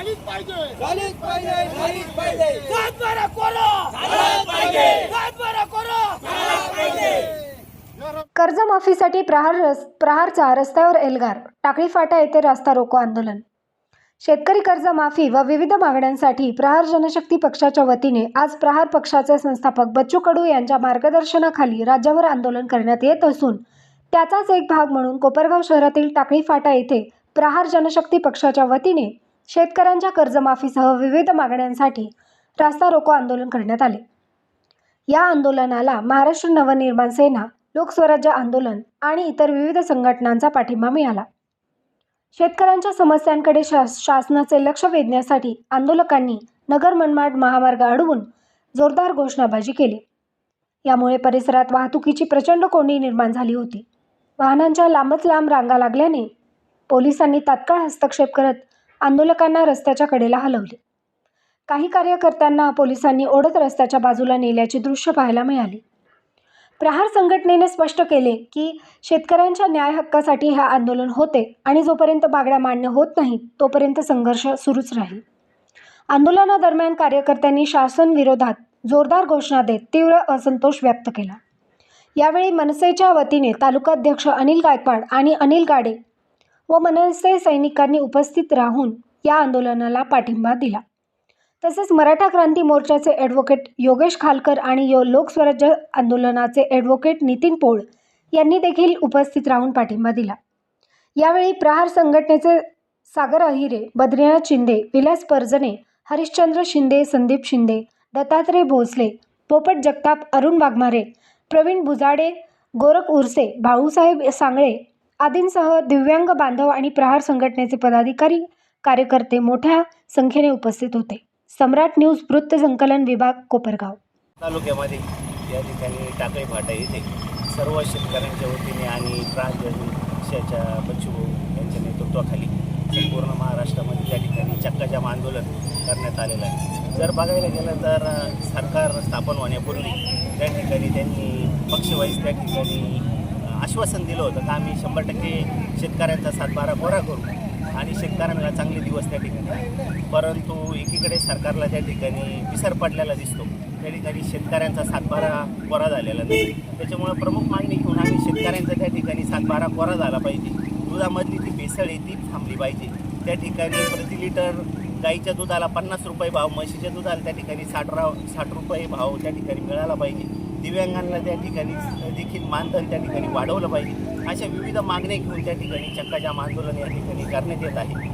झालीच पाहिजे. झालीच पाहिजे झालीच पाहिजे. सात बारा कोरा. झालाच पाहिजे. सात बारा कोरा. झालाच पाहिजे. कर्जमाफीसाठी प्रहार रस प्रहारचा रस्त्यावर एल्गार टाकळी फाटा येथे रास्ता रोको आंदोलन. शेतकरी कर्जमाफी व विविध मागण्यांसाठी प्रहार जनशक्ती पक्षाच्या वतीने आज प्रहार पक्षाचे संस्थापक बच्चू कडू यांच्या मार्गदर्शनाखाली राज्यभर आंदोलन करण्यात येत असून त्याचाच एक भाग म्हणून कोपरगाव शहरातील टाकळी फाटा येथे प्रहार जनशक्ती पक्षाच्या वतीने शेतकऱ्यांच्या कर्जमाफीसह विविध मागण्यांसाठी रास्ता रोको आंदोलन करण्यात आले. या आंदोलनाला महाराष्ट्र नवनिर्माण सेना लोकस्वराज्य आंदोलन आणि इतर विविध संघटनांचा पाठिंबा मिळाला. शेतकऱ्यांच्या समस्यांकडे शास शासनाचे लक्ष वेधण्यासाठी आंदोलकांनी नगर मनमाड महामार्ग अडवून जोरदार घोषणाबाजी केली. यामुळे परिसरात वाहतुकीची प्रचंड कोंडी निर्माण झाली होती. वाहनांच्या लांबच लांब रांगा लागल्याने पोलिसांनी तात्काळ हस्तक्षेप करत आंदोलकांना रस्त्याच्या कडेला हलवले. काही कार्यकर्त्यांना पोलिसांनी ओढत रस्त्याच्या बाजूला नेल्याची दृश्य पाहायला मिळाली. प्रहार संघटनेने स्पष्ट केले की शेतकऱ्यांच्या न्याय हक्कासाठी हे आंदोलन होते आणि जोपर्यंत मागण्या मान्य होत नाहीत तोपर्यंत संघर्ष सुरूच राहील. आंदोलनादरम्यान कार्यकर्त्यांनी शासन विरोधात जोरदार घोषणा देत तीव्र असंतोष व्यक्त केला. यावेळी मनसेच्या वतीने तालुकाध्यक्ष अनिल गायकवाड आणि अनिल गाडे व मनसे सैनिकांनी उपस्थित राहून या आंदोलनाला पाठिंबा दिला. तसेच मराठा क्रांती मोर्चाचे ॲडव्होकेट योगेश खालकर आणि यो लोकस्वराज्य आंदोलनाचे ॲडव्होकेट नितीन पोळ यांनी देखील उपस्थित राहून पाठिंबा दिला. यावेळी प्रहार संघटनेचे सागर अहिरे बद्रीनाथ शिंदे विलास परजने हरिश्चंद्र शिंदे संदीप शिंदे दत्तात्रय भोसले पोपट जगताप अरुण वाघमारे प्रवीण बुजाडे गोरख उर्से भाऊसाहेब सांगळे आदींसह दिव्यांग बांधव आणि प्रहार संघटनेचे पदाधिकारी कार्यकर्ते मोठ्या संख्येने उपस्थित होते. सम्राट न्यूज वृत्त संकलन विभाग कोपरगाव. तालुक्यामध्ये या ठिकाणी टाकळी फाटा येथे सर्व शेतकऱ्यांच्या वतीने आणि प्रांतच्या बच्चू यांच्या नेतृत्वाखाली संपूर्ण महाराष्ट्रामध्ये त्या ठिकाणी चक्काजाम आंदोलन करण्यात आलेलं आहे. जर बघायला गेलं तर सरकार स्थापन होण्यापूर्वी त्या ठिकाणी त्यांनी पक्षवाईज त्या ठिकाणी आश्वासन दिलं होतं का आम्ही शंभर टक्के शेतकऱ्यांचा सातबारा गोरा करू आणि शेतकऱ्यांना चांगले दिवस त्या ठिकाणी. परंतु एकीकडे सरकारला त्या ठिकाणी विसर पडलेला दिसतो. त्या ठिकाणी शेतकऱ्यांचा सातबारा कोरा झालेला नाही. त्याच्यामुळं प्रमुख मागणी घेऊन आम्ही शेतकऱ्यांचा त्या ठिकाणी सातबारा कोरा झाला पाहिजे. दुधामधली ती भेसळ आहे ती थांबली पाहिजे. त्या ठिकाणी प्रति लिटर गाईच्या दुधाला पन्नास रुपये भाव म्हशीच्या दुधाला त्या ठिकाणी साठ राव साठ रुपये भाव त्या ठिकाणी मिळाला पाहिजे. दिव्यांगांना त्या ठिकाणी देखील मानधन त्या ठिकाणी वाढवलं पाहिजे. अशा विविध मागण्या घेऊन त्या ठिकाणी चक्काजाम आंदोलन या ठिकाणी करण्यात येत आहे.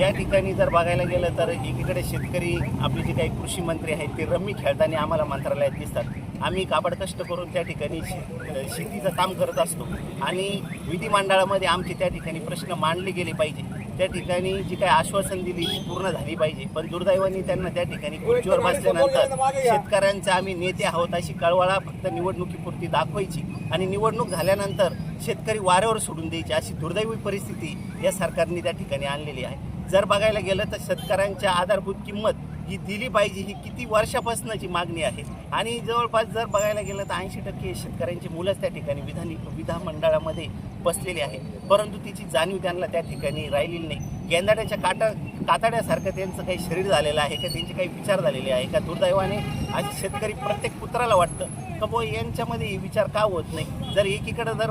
या ठिकाणी जर बघायला गेलं तर एकीकडे शेतकरी आपले जे काही कृषी मंत्री आहेत ते रम्मी खेळताना आम्हाला मंत्रालयात दिसतात. आम्ही काबड कष्ट करून त्या ठिकाणी शे शेतीचं काम करत असतो. आणि विधिमंडळामध्ये आमचे त्या ठिकाणी प्रश्न मांडले गेले पाहिजे. त्या ठिकाणी जी काही आश्वासन दिली ती पूर्ण झाली पाहिजे. पण दुर्दैवाने त्यांना त्या ठिकाणी खुर्चीवर बसल्यानंतर शेतकऱ्यांचे आम्ही नेते आहोत अशी कळवळा फक्त निवडणुकीपुरती दाखवायची आणि निवडणूक झाल्यानंतर शेतकरी वाऱ्यावर सोडून द्यायची अशी दुर्दैवी परिस्थिती या सरकारने त्या ठिकाणी आणलेली आहे. जर बघायला गेलं तर शेतकऱ्यांच्या आधारभूत किंमत ही दिली पाहिजे ही किती वर्षापासूनची मागणी आहे. आणि जवळपास जर बघायला गेलं तर ऐंशी टक्के शेतकऱ्यांची मुलंच त्या ठिकाणी विधान विधानमंडळामध्ये बसलेली आहे. परंतु तिची जाणीव त्यांना त्या ठिकाणी राहिलेली नाही. गेंदाड्याच्या काटा कातड्यासारखं त्यांचं काही शरीर झालेलं आहे का? त्यांचे काही विचार झालेले आहे का? दुर्दैवाने आज शेतकरी प्रत्येक पुत्राला वाटतं का बो यांच्यामध्ये विचार का होत नाही? जर एकीकडे जर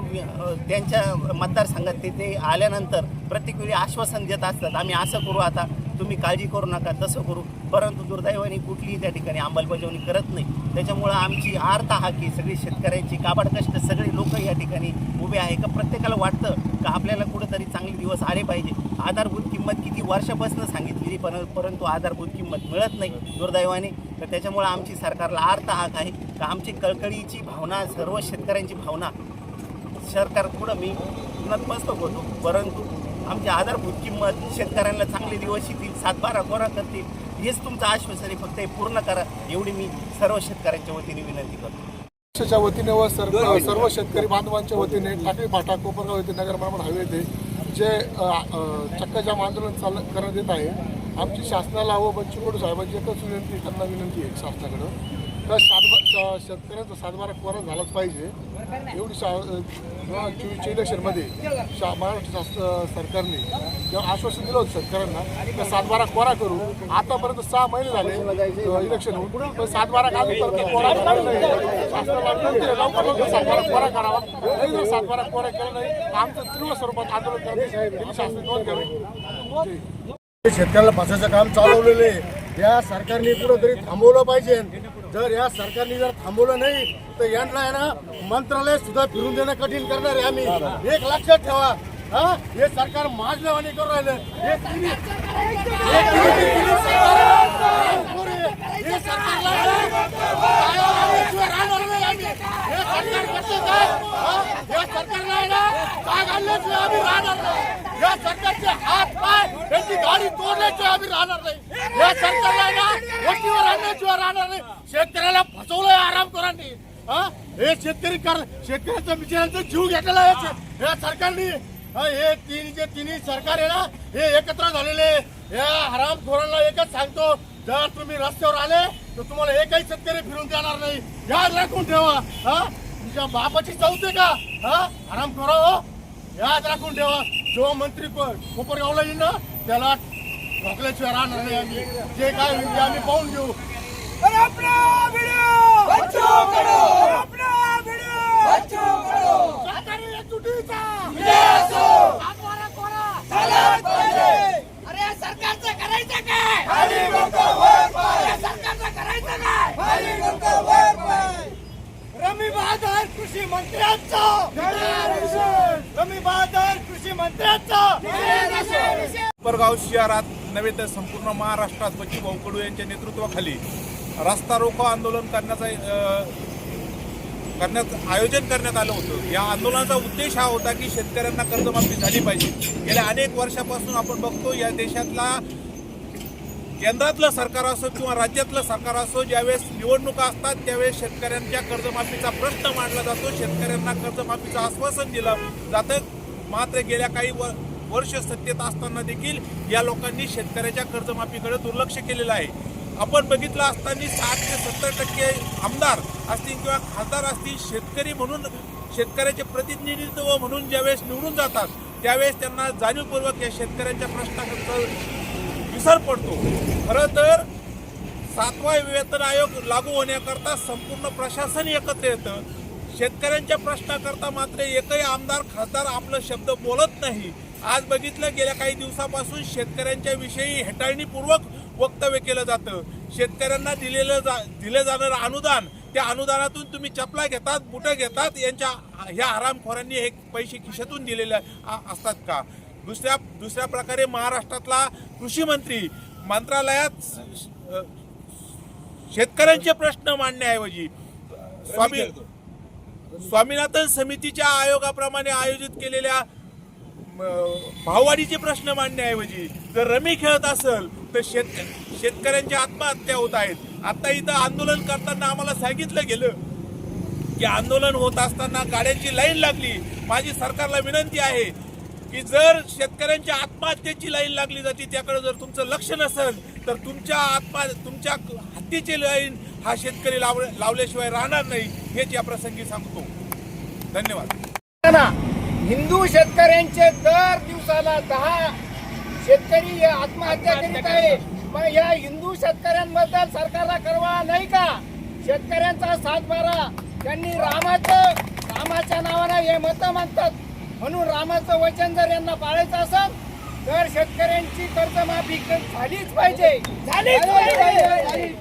त्यांच्या मतदारसंघात ते ते आल्यानंतर प्रत्येक वेळी आश्वासन देत असतात आम्ही असं करू आता. तुम्ही काळजी करू नका तसं करू. परंतु दुर्दैवाने कुठलीही त्या ठिकाणी अंमलबजावणी करत नाही. त्याच्यामुळं आमची आर्ता हा की सगळी शेतकऱ्यांची काबाड कष्ट सगळे लोक या ठिकाणी उभे आहे का प्रत्येकाला वाटतं का आपल्याला कुठंतरी चांगले दिवस आले पाहिजे? आधारभूत किंमत किती वर्षापासून सांगितलेली पण परंतु आधारभूत किंमत मिळत नाही दुर्दैवाने. तर त्याच्यामुळं आमची सरकारला आर्त हाक आहे का आमची कळकळीची भावना सर्व शेतकऱ्यांची भावना सरकार पुढं मी नतमस्तक होतो. परंतु आमची आधारभूत किंमत शेतकऱ्यांना चांगले दिवस येतील सातबारा कोरा करतील. हेच तुमचं आश्वासन आहे. फक्त हे पूर्ण करा. एवढी मी सर्व शेतकऱ्यांच्या वतीने विनंती करतो. पक्षाच्या वतीने व सर्व सर्व शेतकरी बांधवांच्या वतीने टाकळी फाटा कोपरगाव येथे नगर मनमाड हायवे येथे जे चक्काजाम आंदोलन चाल करण्यात येत आहे आमची शासनाला व बच्चू कडू साहेबांची एकच विनंती त्यांना विनंती आहे शासनाकडं. तर सातबा शेतकऱ्यांचा सातबारा कोरा झालाच पाहिजे. एवढी शा चोवीसच्या इलेक्शनमध्ये शा महाराष्ट्र शास- सरकारने जेव्हा आश्वासन दिलं होतं शेतकऱ्यांना तर सातबारा कोरा करू. आतापर्यंत सहा महिने झाले इलेक्शन होऊन. पण सातबारा का कोरा नाही लवकर सातबारा कोरा करावा. नाही जर सातबारा कोरा केला नाही तर आमचं तीव्र स्वरूपात आंदोलन करण्याची शासन नोंद घ्यावी शेतकऱ्याला बसायचं काम चालवलेलं आहे. या सरकारने कुठंतरी थांबवलं पाहिजे. जर या सरकारने जर थांबवलं नाही तर यांना आहे ना मंत्रालय सुद्धा फिरून देणं कठीण करणार आहे आम्ही. एक लक्षात ठेवा. हा? हे सरकार माझल्यावानी करून राहिलं. हे हे सरकार- हे सरकारला काय? या सरकारचे हात पाय त्यांची गाडी तोडल्याशिवाय आम्ही राहणार नाही. या सरकारला ना वस्तीवर आणल्याशिवाय राहणार नाही. शेतकऱ्याला फसवलंय आरामखोरांनी हा? हे शेतकरी कर शेतकऱ्याचा बिचाऱ्यांचा जीव घेतलेला आहे. या- सरकारने हे तीन जे तिन्ही सरकार आहे ना हे एकत्र झालेले या हरामखोरांना एकच सांगतो जर तुम्ही रस्त्यावर आले तर तुम्हाला एकही शेतकरी फिरून देणार नाही. याद राखून ठेवा. हा? तुझ्या बापाची चौथे का? हा? हरामखोरा हो. याद राखून ठेवा जो मंत्री कोपरगावला येईल ना त्याला ढोकल्याशिवाय राहणार नाही आम्ही. जे काय होईल ते आम्ही पाहून घेऊ. अरे सरकारचं करायचं काय? सरकारचं करायचं काय? रमी बहादर कृषी मंत्र्यांचं! रमी बहादर कृषी मंत्र्यांचं. कोपरगाव शहरात नव्हे तर संपूर्ण महाराष्ट्रात बच्चू भाऊ कडू यांच्या नेतृत्वाखाली रस्ता रोको आंदोलन करण्याचा करण्याचं करण्यात आयोजन करण्यात आलं होतं. या आंदोलनाचा उद्देश हा होता की शेतकऱ्यांना कर्जमाफी झाली पाहिजे. गेल्या अनेक वर्षापासून आपण बघतो या देशातला केंद्रातलं सरकार असो किंवा राज्यातलं सरकार असो ज्यावेळेस निवडणुका असतात त्यावेळेस शेतकऱ्यांच्या कर्जमाफीचा प्रश्न मांडला जातो. शेतकऱ्यांना कर्जमाफीचं आश्वासन दिलं जातं. मात्र गेल्या काही व वर्ष सत्तेत असताना देखील या लोकांनी शेतकऱ्याच्या कर्जमाफीकडे दुर्लक्ष केलेलं आहे. आपण बघितलं असताना साठ ते सत्तर टक्के आमदार असतील किंवा खासदार असतील शेतकरी म्हणून शेतकऱ्याचे प्रतिनिधित्व म्हणून ज्यावेळेस निवडून जातात त्यावेळेस त्यांना जाणीवपूर्वक या शेतकऱ्यांच्या प्रश्नाकडचं विसर पडतो. खरं तर सातवा वेतन आयोग लागू होण्याकरता संपूर्ण प्रशासन एकत्र येतं. शेतकऱ्यांच्या प्रश्नाकरता मात्र एकही आमदार खासदार आपलं शब्द बोलत नाही. आज बघितलं गेल्या काही दिवसापासून शेतकऱ्यांच्या विषयी हेटाळणीपूर्वक वक्तव्य केलं जातं. शेतकऱ्यांना दिलेलं जा दिलं जाणारं अनुदान त्या अनुदानातून तुम्ही चपला घेतात बुटं घेतात यांच्या ह्या हरामखोरांनी हे पैसे खिशातून दिलेले असतात का? दुसऱ्या दुसऱ्या प्रकारे महाराष्ट्रातला कृषी मंत्री मंत्रालयात शेतकऱ्यांचे प्रश्न मांडण्याऐवजी स्वामी स्वामीनाथन समितीच्या आयोगाप्रमाणे आयोजित केलेल्या भाववाढीचे प्रश्न मांडण्याऐवजी जर रमी खेळत असेल तर शेत शेतकऱ्यांच्या आत्महत्या होत आहेत. आता इथं आंदोलन करताना आम्हाला सांगितलं गेलं की आंदोलन होत असताना गाड्यांची लाईन लागली. माझी सरकारला विनंती आहे की जर शेतकऱ्यांच्या आत्महत्येची लाईन लागली जाते त्याकडे जर तुमचं लक्ष नसेल तर तुमच्या आत्मा तुमच्या हत्तीची लाईन हा शेतकरी लाव लावल्याशिवाय राहणार नाही हेच या प्रसंगी सांगतो. धन्यवाद. ना हिंदू शेतकऱ्यांचे दर दिवसाला दहा शेतकरी आत्महत्या करीत आहे. मग या हिंदू शेतकऱ्यांबद्दल सरकारला करवा नाही का? शेतकऱ्यांचा सातबारा त्यांनी रामाचं रामाच्या नावानं हे मतं मागतात म्हणून रामाचं वचन जर यांना पाळायचं असेल तर शेतकऱ्यांची कर्जमाफी झालीच पाहिजे. झालीच पाहिजे.